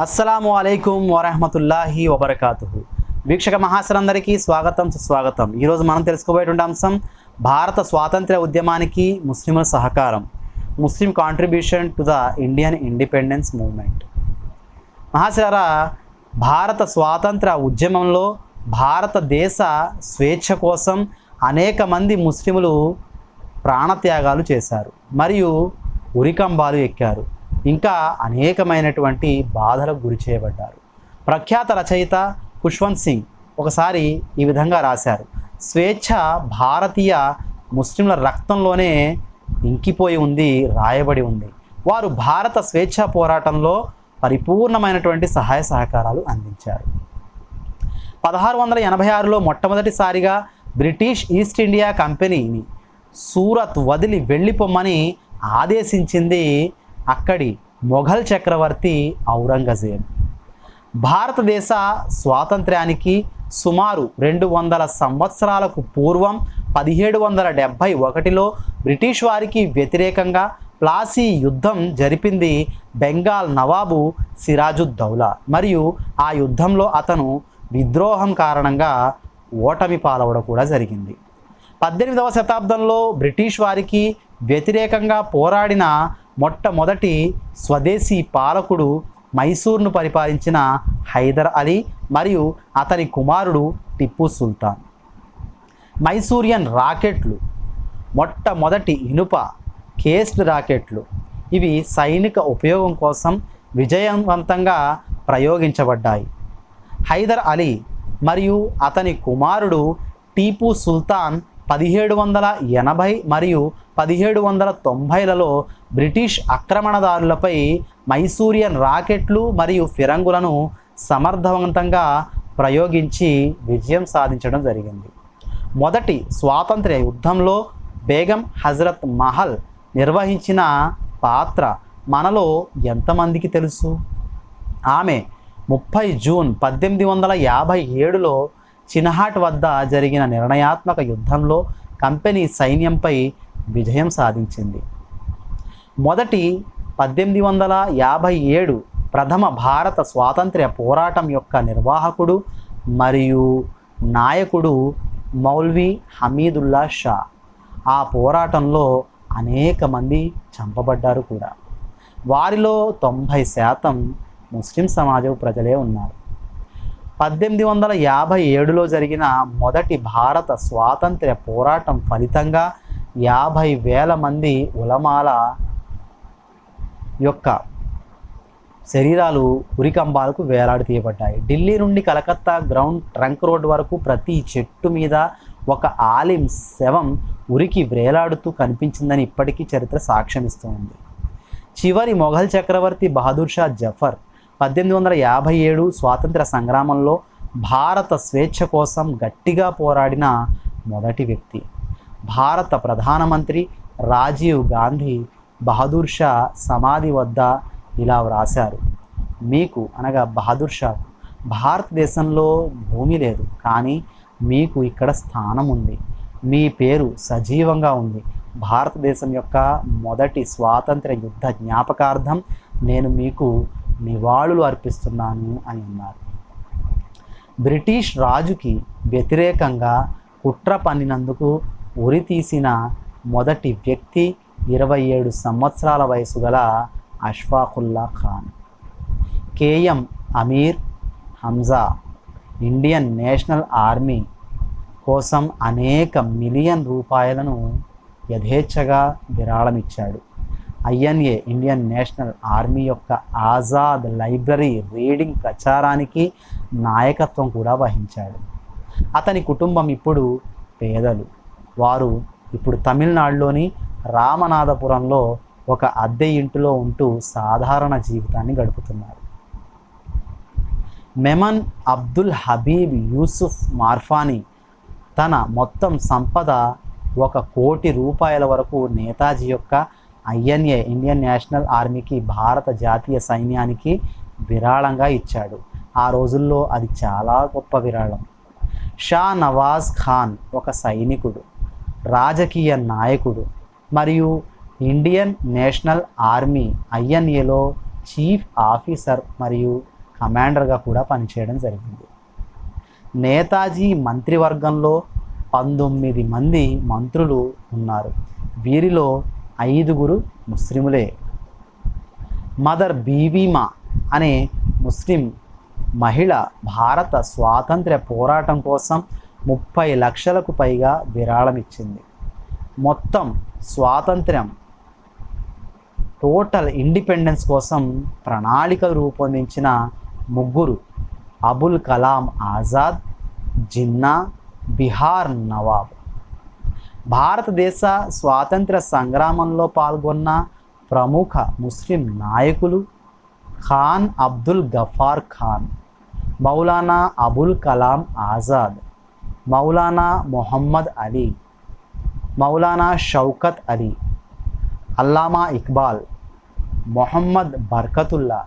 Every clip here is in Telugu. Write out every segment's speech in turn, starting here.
అస్సలాము అలైకుం వరహమతుల్లాహి వబర్కాతు వీక్షక మహాశలందరికీ స్వాగతం సుస్వాగతం. ఈరోజు మనం తెలుసుకోబోయేటువంటి అంశం భారత స్వాతంత్ర్య ఉద్యమానికి ముస్లింల సహకారం. Muslim contribution to the Indian independence movement మహాశిలారా భారత స్వాతంత్ర ఉద్యమంలో భారతదేశ స్వేచ్ఛ కోసం అనేక మంది ముస్లిములు ప్రాణత్యాగాలు చేశారు. మరియు ఉరికంబాలు ఎక్కారు. ఇంకా అనేకమైనటువంటి బాధలకు గురి చేయబడ్డారు. ప్రఖ్యాత రచయిత ఖుష్వంత్ సింగ్ ఒకసారి ఈ విధంగా రాశారు. స్వేచ్ఛ భారతీయ ముస్లింల రక్తంలోనే ఇంకిపోయి ఉంది రాయబడి ఉంది. వారు భారత స్వేచ్ఛ పోరాటంలో పరిపూర్ణమైనటువంటి సహాయ సహకారాలు అందించారు. పదహారు వందల ఎనభై ఆరులో మొట్టమొదటిసారిగా బ్రిటిష్ ఈస్ట్ ఇండియా కంపెనీని సూరత్ వదిలి వెళ్ళిపోమ్మని ఆదేశించింది అక్కడి మొఘల్ చక్రవర్తి ఔరంగజేబ్. భారతదేశ స్వాతంత్ర్యానికి సుమారు రెండు వందల సంవత్సరాలకు పూర్వం పదిహేడు వందల డెబ్భై ఒకటిలో బ్రిటిష్ వారికి వ్యతిరేకంగా ప్లాసీ యుద్ధం జరిపింది బెంగాల్ నవాబు సిరాజుద్దౌలా. మరియు ఆ యుద్ధంలో అతను విద్రోహం కారణంగా ఓటమి పాలవడం కూడా జరిగింది. పద్దెనిమిదవ శతాబ్దంలో బ్రిటిష్ వారికి వ్యతిరేకంగా పోరాడిన మొట్టమొదటి స్వదేశీ పాలకుడు మైసూర్ను పరిపాలించిన హైదర్ అలీ మరియు అతని కుమారుడు టిప్పు సుల్తాన్. మైసూరియన్ రాకెట్లు మొట్టమొదటి ఇనుప కేస్డ్ రాకెట్లు. ఇవి సైనిక ఉపయోగం కోసం విజయవంతంగా ప్రయోగించబడ్డాయి. హైదర్ అలీ మరియు అతని కుమారుడు టీపు సుల్తాన్ పదిహేడు వందల ఎనభై మరియు పదిహేడు వందల తొంభైలలో బ్రిటిష్ ఆక్రమణదారులపై మైసూరియన్ రాకెట్లు మరియు ఫిరంగులను సమర్థవంతంగా ప్రయోగించి విజయం సాధించడం జరిగింది. మొదటి స్వాతంత్ర్య యుద్ధంలో బేగం హజరత్ మహల్ నిర్వహించిన పాత్ర మనలో ఎంతమందికి తెలుసు? ఆమె ముప్పై జూన్ పద్దెనిమిది వందల యాభై ఏడులో చిన్హాట్ వద్ద జరిగిన నిర్ణయాత్మక యుద్ధంలో కంపెనీ సైన్యంపై విజయం సాధించింది. మొదటి పద్దెనిమిది వందల యాభై ఏడు ప్రథమ భారత స్వాతంత్ర్య పోరాటం యొక్క నిర్వాహకుడు మరియు నాయకుడు మౌల్వీ హమీదుల్లా షా. ఆ పోరాటంలో అనేక మంది చంపబడ్డారు కూడా. వారిలో తొంభై శాతం ముస్లిం సమాజం ప్రజలే ఉన్నారు. పద్దెనిమిది వందల యాభై ఏడులో జరిగిన మొదటి భారత స్వాతంత్ర్య పోరాటం ఫలితంగా యాభై వేల మంది ఉలమాల యొక్క శరీరాలు ఉరికంబాలకు వేలాడి తీయబడ్డాయి. ఢిల్లీ నుండి కలకత్తా గ్రౌండ్ ట్రంక్ రోడ్ వరకు ప్రతి చెట్టు మీద ఒక ఆలిం శవం ఉరికి వేలాడుతూ కనిపించిందని ఇప్పటికీ చరిత్ర సాక్ష్యమిస్తుంది చివరి మొఘల్ చక్రవర్తి బహదూర్ షా జఫర్ పద్దెనిమిది వందల యాభై ఏడు స్వాతంత్ర సంగ్రామంలో భారత స్వేచ్ఛ కోసం గట్టిగా పోరాడిన మొదటి వ్యక్తి. భారత ప్రధానమంత్రి రాజీవ్ గాంధీ బహదూర్ షా సమాధి వద్ద ఇలా వ్రాశారు. మీకు అనగా బహదూర్ షా భారతదేశంలో భూమి లేదు కానీ మీకు ఇక్కడ స్థానం ఉంది. మీ పేరు సజీవంగా ఉంది. భారతదేశం యొక్క మొదటి స్వాతంత్ర యుద్ధ జ్ఞాపకార్థం నేను మీకు నివాళులు అర్పిస్తున్నాను అని అన్నారు. బ్రిటిష్ రాజుకి వ్యతిరేకంగా కుట్ర పన్నినందుకు ఉరి తీసిన మొదటి వ్యక్తి ఇరవై ఏడు సంవత్సరాల వయసు గల Ashfaqulla Khan. KM Amir Hamza Indian National Army కోసం అనేక మిలియన్ రూపాయలను యథేచ్ఛగా విరాళమిచ్చాడు. ఐఎన్ఏ ఇండియన్ నేషనల్ ఆర్మీ యొక్క ఆజాద్ లైబ్రరీ రీడింగ్ ప్రచారానికి నాయకత్వం కూడా వహించాడు. అతని కుటుంబం ఇప్పుడు పేదలు. వారు ఇప్పుడు తమిళనాడులోని రామనాథపురంలో ఒక అద్దె ఇంటిలో ఉంటూ సాధారణ జీవితాన్ని గడుపుతున్నారు. మెమన్ అబ్దుల్ హబీబ్ యూసుఫ్ మార్ఫానీ తన మొత్తం సంపద ఒక కోటి రూపాయల వరకు నేతాజీ యొక్క ఐఎన్ఏ ఇండియన్ నేషనల్ ఆర్మీకి భారత జాతీయ సైన్యానికి విరాళంగా ఇచ్చాడు. ఆ రోజుల్లో అది చాలా గొప్ప విరాళం. షా నవాజ్ ఖాన్ ఒక సైనికుడు రాజకీయ నాయకుడు మరియు ఇండియన్ నేషనల్ ఆర్మీ ఐఎన్ఏలో చీఫ్ ఆఫీసర్ మరియు కమాండర్గా కూడా పనిచేయడం జరిగింది. నేతాజీ మంత్రివర్గంలో పంతొమ్మిది మంది మంత్రులు ఉన్నారు. వీరిలో ఐదుగురు ముస్లిములే. మదర్ బీవీమా అనే ముస్లిం మహిళ భారత స్వాతంత్ర్య పోరాటం కోసం ముప్పై లక్షలకు పైగా విరాళం ఇచ్చింది మొత్తం స్వాతంత్ర్యం టోటల్ ఇండిపెండెన్స్ కోసం ప్రణాళిక రూపొందించిన ముగ్గురు అబుల్ కలాం ఆజాద్ జిన్నా బిహార్ నవాబ్. భారతదేశ స్వాతంత్ర సంగ్రామంలో పాల్గొన్న ప్రముఖ ముస్లిం నాయకులు ఖాన్ అబ్దుల్ గఫార్ ఖాన్ మౌలానా అబుల్ కలాం ఆజాద్ మౌలానా మొహమ్మద్ అలీ మౌలానా షౌకత్ అలీ అల్లామా ఇక్బాల్ మొహమ్మద్ బర్కతుల్లా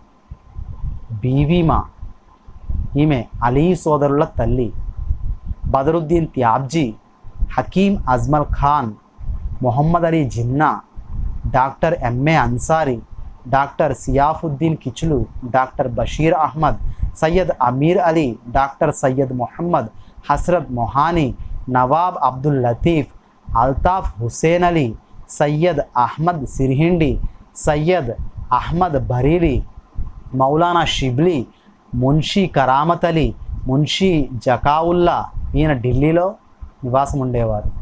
బీవీమా ఈమె అలీ సోదరుల తల్లి Badruddin Tyabji Hakim Ajmal Khan Mohammad Ali Jinnah doctor MA Ansari doctor Saifuddin Kitchlew doctor Bashir Ahmed Syed Amir Ali doctor Syed Mohammad Hasrat Mohani Nawab Abdul Latif Altaf Hussain Ali Syed Ahmad Sirhindi Syed Ahmad Bareli Maulana Shibli Munshi Karamat Ali Munshi Zakaullah ఈయన ఢిల్లీలో నివాసం ఉండేవారు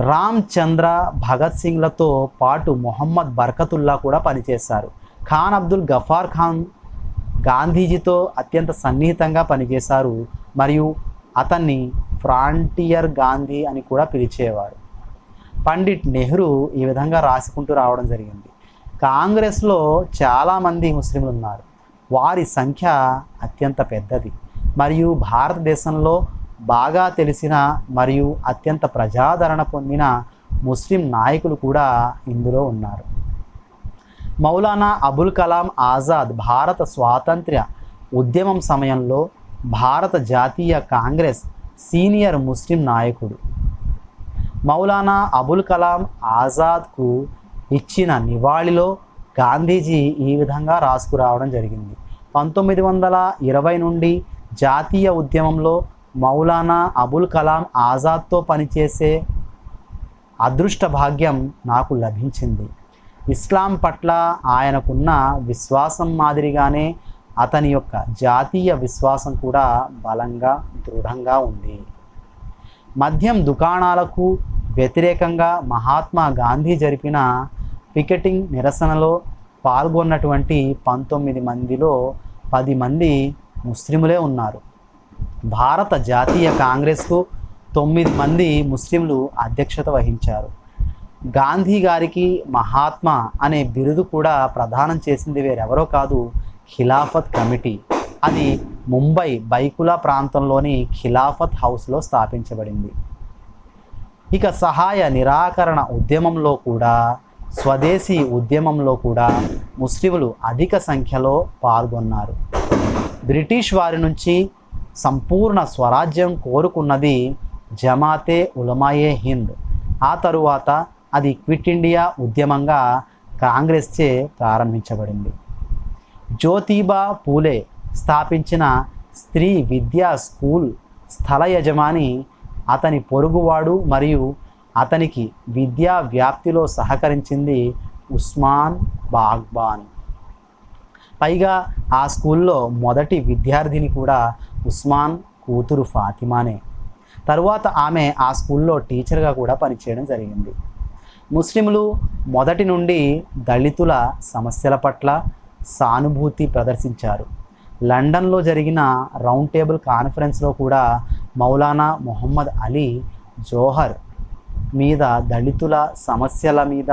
రామ్ చంద్ర భగత్ సింగ్లతో పాటు మొహమ్మద్ బర్కతుల్లా కూడా పనిచేశారు. ఖాన్ అబ్దుల్ గఫార్ ఖాన్ గాంధీజీతో అత్యంత సన్నిహితంగా పనిచేశారు మరియు అతన్ని ఫ్రాంటియర్ గాంధీ అని కూడా పిలిచేవారు. పండిట్ నెహ్రూ ఈ విధంగా రాసుకుంటూ రావడం జరిగింది. కాంగ్రెస్లో చాలామంది ముస్లింలు ఉన్నారు వారి సంఖ్య అత్యంత పెద్దది. మరియు భారతదేశంలో బాగా తెలిసిన మరియు అత్యంత ప్రజాదరణ పొందిన ముస్లిం నాయకులు కూడా ఇందులో ఉన్నారు. మౌలానా అబుల్ కలాం ఆజాద్ భారత స్వాతంత్ర్య ఉద్యమం సమయంలో భారత జాతీయ కాంగ్రెస్ సీనియర్ ముస్లిం నాయకుడు. మౌలానా అబుల్ కలాం ఆజాద్కు ఇచ్చిన నివాళిలో గాంధీజీ ఈ విధంగా రాసుకురావడం జరిగింది. పంతొమ్మిది వందల ఇరవై నుండి జాతీయ ఉద్యమంలో మౌలానా అబుల్ కలాం ఆజాద్తో పనిచేసే అదృష్ట భాగ్యం నాకు లభించింది. ఇస్లాం పట్ల ఆయనకున్న విశ్వాసం మాదిరిగానే అతని యొక్క జాతీయ విశ్వాసం కూడా బలంగా దృఢంగా ఉంది. మద్యం దుకాణాలకు వ్యతిరేకంగా మహాత్మా గాంధీ జరిపిన పికెటింగ్ నిరసనలో పాల్గొన్నటువంటి పంతొమ్మిది మందిలో పది మంది ముస్లిములే ఉన్నారు. భారత జాతీయ కాంగ్రెస్కు తొమ్మిది మంది ముస్లింలు అధ్యక్షత వహించారు. గాంధీ గారికి మహాత్మా అనే బిరుదు కూడా ప్రదానం చేసింది వేరెవరో కాదు ఖిలాఫత్ కమిటీ అది ముంబై బైకులా ప్రాంతంలోని ఖిలాఫత్ హౌస్లో స్థాపించబడింది. ఇక సహాయ నిరాకరణ ఉద్యమంలో కూడా స్వదేశీ ఉద్యమంలో కూడా ముస్లింలు అధిక సంఖ్యలో పాల్గొన్నారు. బ్రిటిష్ వారి నుంచి సంపూర్ణ స్వరాజ్యం కోరుకున్నది జమాతే ఉలమాయే హింద్. ఆ తరువాత అది క్విట్ ఇండియా ఉద్యమంగా కాంగ్రెస్చే ప్రారంభించబడింది. జ్యోతిబా పూలే స్థాపించిన స్త్రీ విద్యా స్కూల్ స్థల యజమాని అతని పొరుగువాడు మరియు అతనికి విద్యా వ్యాప్తిలో సహకరించింది ఉస్మాన్ బాగ్బాన్ పైగా ఆ స్కూల్లో మొదటి విద్యార్థిని కూడా ఉస్మాన్ కూతురు ఫాతిమానే. తరువాత ఆమె ఆ స్కూల్లో టీచర్గా కూడా పనిచేయడం జరిగింది. ముస్లింలు మొదటి నుండి దళితుల సమస్యల పట్ల సానుభూతి ప్రదర్శించారు. లండన్లో జరిగిన రౌండ్ టేబుల్ కాన్ఫరెన్స్లో కూడా మౌలానా మొహమ్మద్ అలీ జోహర్ మీద దళితుల సమస్యల మీద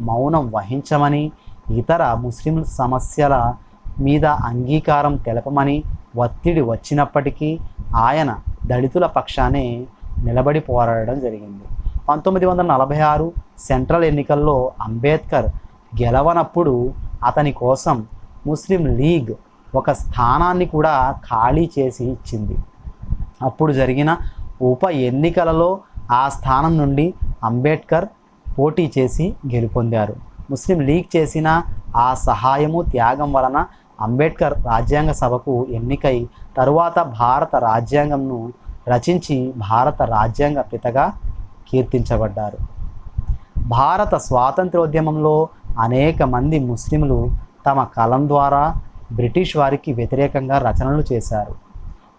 మౌనం వహించమని ఇతర ముస్లిం సమస్యల మీద అంగీకారం తెలపమని ఒత్తిడి వచ్చినప్పటికీ ఆయన దళితుల పక్షానే నిలబడి పోరాడడం జరిగింది. పంతొమ్మిది వందల నలభై ఆరు సెంట్రల్ ఎన్నికల్లో అంబేద్కర్ గెలవనప్పుడు అతని కోసం ముస్లిం లీగ్ ఒక స్థానాన్ని కూడా ఖాళీ చేసి ఇచ్చింది. అప్పుడు జరిగిన ఉప ఎన్నికలలో ఆ స్థానం నుండి అంబేద్కర్ పోటీ చేసి గెలుపొందారు. ముస్లిం లీగ్ చేసిన ఆ సహాయము త్యాగం వలన అంబేద్కర్ రాజ్యాంగ సభకు ఎన్నికై తరువాత భారత రాజ్యాంగంను రచించి భారత రాజ్యాంగ పితగా కీర్తించబడ్డారు. భారత స్వాతంత్రోద్యమంలో అనేక మంది ముస్లింలు తమ కలం ద్వారా బ్రిటిష్ వారికి వ్యతిరేకంగా రచనలు చేశారు.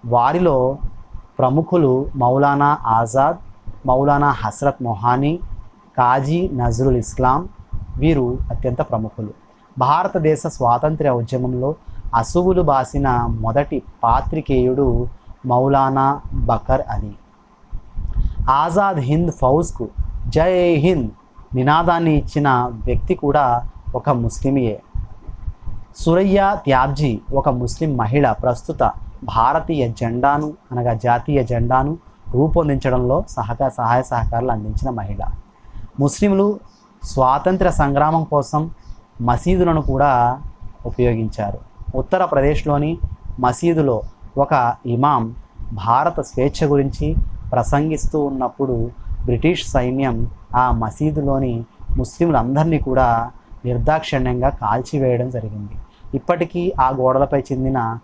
వారిలో ప్రముఖులు మౌలానా ఆజాద్ మౌలానా హస్రత్ మొహానీ కాజీ నజరుల్ ఇస్లాం వీరు అత్యంత ప్రముఖులు. భారతదేశ స్వాతంత్ర్య ఉద్యమంలో అసువులు బాసిన మొదటి పాత్రికేయుడు మౌలానా బకర్ అలీ. ఆజాద్ హింద్ ఫౌజ్కు జై హింద్ నినాదాన్ని ఇచ్చిన వ్యక్తి కూడా ఒక ముస్లిమియే. సురయ్య త్యాబ్జీ ఒక ముస్లిం మహిళ. ప్రస్తుత భారతీయ జెండాను అనగా జాతీయ జెండాను రూపొందించడంలో సహకార సహాయ సహకారాలు అందించిన మహిళ. ముస్లింలు స్వాతంత్ర సంగ్రామం కోసం మసీదులను కూడా ఉపయోగించారు. ఉత్తరప్రదేశ్లోని మసీదులో ఒక ఇమాం భారత స్వేచ్ఛ గురించి ప్రసంగిస్తూ ఉన్నప్పుడు బ్రిటిష్ సైన్యం ఆ మసీదులోని ముస్లింలందరినీ కూడా నిర్దాక్షిణ్యంగా కాల్చివేయడం జరిగింది. ఇప్పటికీ ఆ గోడలపై చెందిన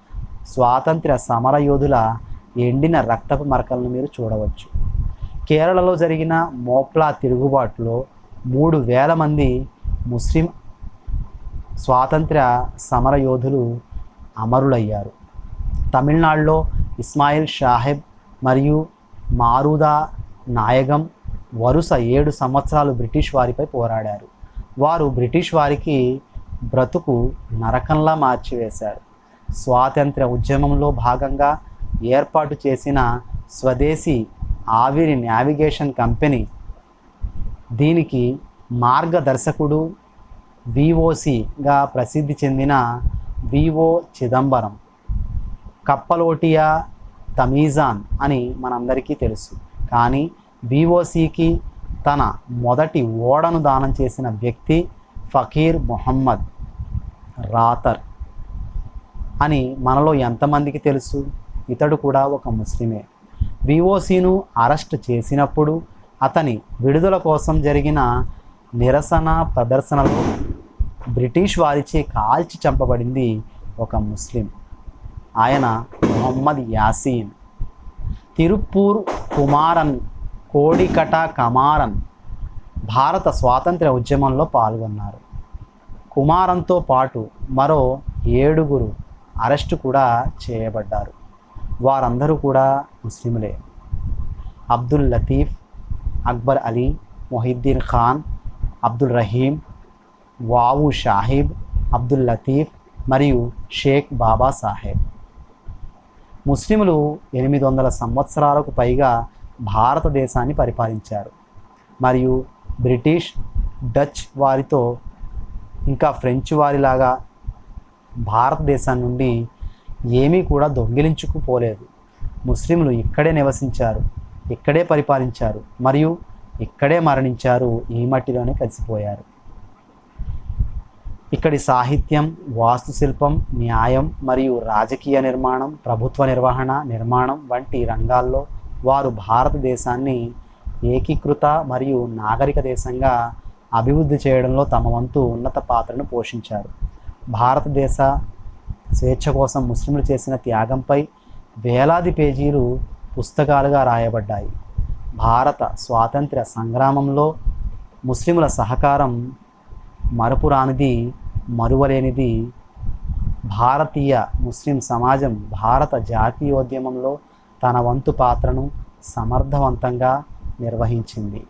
స్వాతంత్ర్య సమరయోధుల ఎండిన రక్తపు మరకలను మీరు చూడవచ్చు. కేరళలో జరిగిన మోప్లా తిరుగుబాటులో మూడు వేల మంది ముస్లిం స్వాతంత్ర్య సమరయోధులు అమరులయ్యారు. తమిళనాడులో ఇస్మాయిల్ షాహెబ్ మరియు మారుదా నాయగం వరుస ఏడు సంవత్సరాలు బ్రిటిష్ వారిపై పోరాడారు. వారు బ్రిటిష్ వారికి బ్రతుకు నరకంలా మార్చివేశారు. స్వాతంత్ర్య ఉద్యమంలో భాగంగా ఏర్పాటు చేసిన స్వదేశీ ఆవిరి నావిగేషన్ కంపెనీ దీనికి మార్గదర్శకుడు విఓసిగా ప్రసిద్ధి చెందిన విఓ చిదంబరం. కప్పలోటియా తమీజాన్ అని మనందరికీ తెలుసు. కానీ విఓసికి తన మొదటి ఓడను దానం చేసిన వ్యక్తి ఫకీర్ మొహమ్మద్ రాతర్ అని మనలో ఎంతమందికి తెలుసు? ఇతడు కూడా ఒక ముస్లిమే. విఓసిను అరెస్ట్ చేసినప్పుడు అతని విడుదల కోసం జరిగిన నిరసన ప్రదర్శనలో బ్రిటిష్ వారిచే కాల్చి చంపబడింది ఒక ముస్లిం. ఆయన మొహమ్మద్ యాసీన్. తిరుప్పూర్ కుమారన్ కోడికట కమారన్ భారత స్వాతంత్ర ఉద్యమంలో పాల్గొన్నారు. కుమారంతో పాటు మరో ఏడుగురు అరెస్టు కూడా చేయబడ్డారు. వారందరూ కూడా ముస్లింలే. అబ్దుల్ లతీఫ్ అక్బర్ అలీ మొహిద్దీన్ ఖాన్ అబ్దుల్ రహీం వావు షాహిబ్ అబ్దుల్ లతీఫ్ మరియు షేక్ బాబా సాహెబ్. ముస్లింలు ఎనిమిది వందల సంవత్సరాలకు పైగా భారతదేశాన్ని పరిపాలించారు. మరియు బ్రిటిష్ డచ్ వారితో ఇంకా ఫ్రెంచ్ వారిలాగా భారతదేశం నుండి ఏమీ కూడా దొంగిలించుకుపోలేదు. ముస్లింలు ఇక్కడే నివసించారు ఇక్కడే పరిపాలించారు మరియు ఇక్కడే మరణించారు ఈ మట్టిలోనే కలిసిపోయారు. ఇక్కడి సాహిత్యం వాస్తుశిల్పం న్యాయం మరియు రాజకీయ నిర్మాణం ప్రభుత్వ నిర్వహణ నిర్మాణం వంటి రంగాల్లో వారు భారతదేశాన్ని ఏకీకృత మరియు నాగరిక దేశంగా అభివృద్ధి చేయడంలో తమ వంతు ఉన్నత పాత్రను పోషించారు. భారతదేశ స్వేచ్ఛ కోసం ముస్లింలు చేసిన త్యాగంపై వేలాది పేజీలు పుస్తకాలుగా రాయబడ్డాయి. భారత స్వాతంత్ర్య సంగ్రామంలో ముస్లింల సహకారం మరపురానిది మరువలేనిది భారతీయ ముస్లిం సమాజం భారత జాతీయోద్యమంలో తన వంతు పాత్రను సమర్థవంతంగా నిర్వహించింది.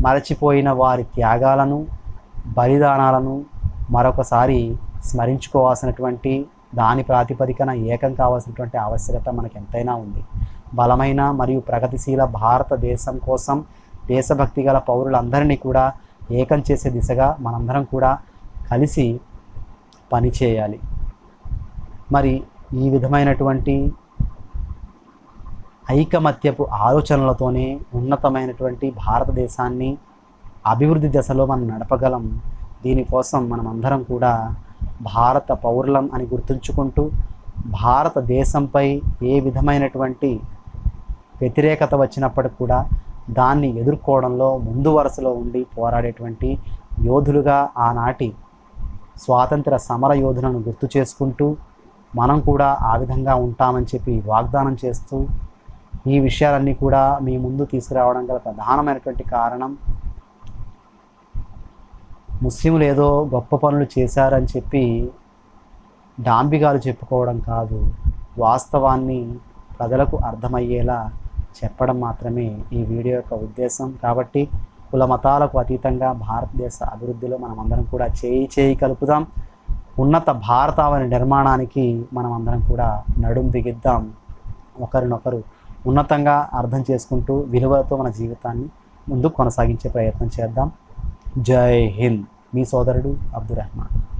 మరచిపోయిన వారి త్యాగాలను బలిదానాలను మరొకసారి స్మరించుకోవాల్సినటువంటి దాని ప్రాతిపదికన ఏకం కావాల్సినటువంటి ఆవశ్యకత మనకు ఎంతైనా ఉంది. బలమైన మరియు ప్రగతిశీల భారతదేశం కోసం దేశభక్తి గల పౌరులందరినీ కూడా ఏకం చేసే దిశగా మనందరం కూడా కలిసి పనిచేయాలి మరి ఈ విధమైనటువంటి ఐకమత్యపు ఆలోచనలతోనే ఉన్నతమైనటువంటి భారతదేశాన్ని అభివృద్ధి దశలో మనం నడపగలం. దీనికోసం మనం అందరం కూడా భారత పౌరులం అని గుర్తుంచుకుంటూ భారతదేశంపై ఏ విధమైనటువంటి వ్యతిరేకత వచ్చినప్పటికి కూడా దాన్ని ఎదుర్కోవడంలో ముందు వరుసలో ఉండి పోరాడేటువంటి యోధులుగా ఆనాటి స్వాతంత్ర సమర యోధులను గుర్తు చేసుకుంటూ మనం కూడా ఆ విధంగా ఉంటామని చెప్పి వాగ్దానం చేస్తూ ఈ విషయాలన్నీ కూడా మీ ముందు తీసుకురావడం గల ప్రధానమైనటువంటి కారణం. ముస్లింలు ఏదో గొప్ప పనులు చేశారని చెప్పి డాంబిగాలు చెప్పుకోవడం కాదు వాస్తవాన్ని ప్రజలకు అర్థమయ్యేలా చెప్పడం మాత్రమే ఈ వీడియో యొక్క ఉద్దేశం. కాబట్టి కుల మతాలకు అతీతంగా భారతదేశ అభివృద్ధిలో మనం అందరం కూడా చేయి చేయి కలుపుదాం. ఉన్నత భారతావని నిర్మాణానికి మనం అందరం కూడా నడుం బిగిద్దాం. ఒకరినొకరు ఉన్నతంగా అర్థం చేసుకుంటూ విలువలతో మన జీవితాన్ని ముందు కొనసాగించే ప్రయత్నం చేద్దాం. జై హింద్. మీ సోదరుడు అబ్దుల్ రెహమాన్